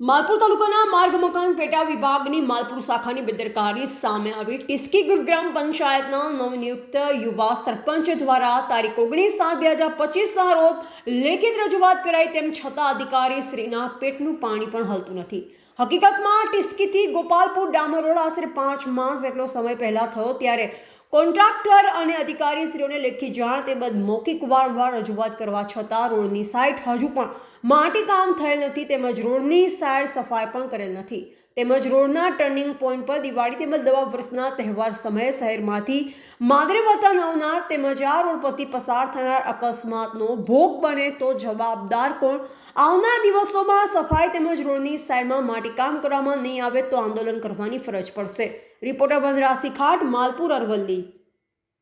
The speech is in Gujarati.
માલપુર તાલુકાના માર્ગ મકાન પેટા વિભાગની માલપુર શાખાની બેદરકારી સામે આવી ટિસ્કી ગ્રામ પંચાયતના નવનિયુક્ત યુવા સરપંચ દ્વારા તારીખ ઓગણીસ સાત બે હજાર પચીસના રોજ લેખિત રજૂઆત કરાઈ તેમ છતાં અધિકારી શ્રીના પેટનું પાણી પણ હલતું નથી. હકીકતમાં ટિસ્કીથી ગોપાલપુર ડામર રોડ આશરે પાંચ માસ જેટલો સમય પહેલા થયો, ત્યારે કોન્ટ્રાક્ટર અને અધિકારીશ્રીઓને લેખી જાણ તેમજ મૌખિક વારંવાર રજૂઆત કરવા છતાં રોડની સાઇટ હજુ પણ માટી કામ થયેલ નથી તેમજ રોડની સાઈડ સફાઈ પણ કરેલ નથી. તેમજ રોડના ટર્નિંગ પોઈન્ટ પર દિવાળી તેમજ દવા વર્ષના તહેવાર સમયે શહેરમાંથી માદરે વતન આવનાર તેમજ આ રોડ પરથી પસાર થનાર અકસ્માતનો ભોગ બને તો જવાબદાર કોણ? આવનાર દિવસોમાં સફાઈ તેમજ રોડની સાઈડમાં માટીકામ કરવામાં નહીં આવે તો આંદોલન કરવાની ફરજ પડશે. રિપોર્ટર રાશી ખાટ માલપુર અરવલ્લી.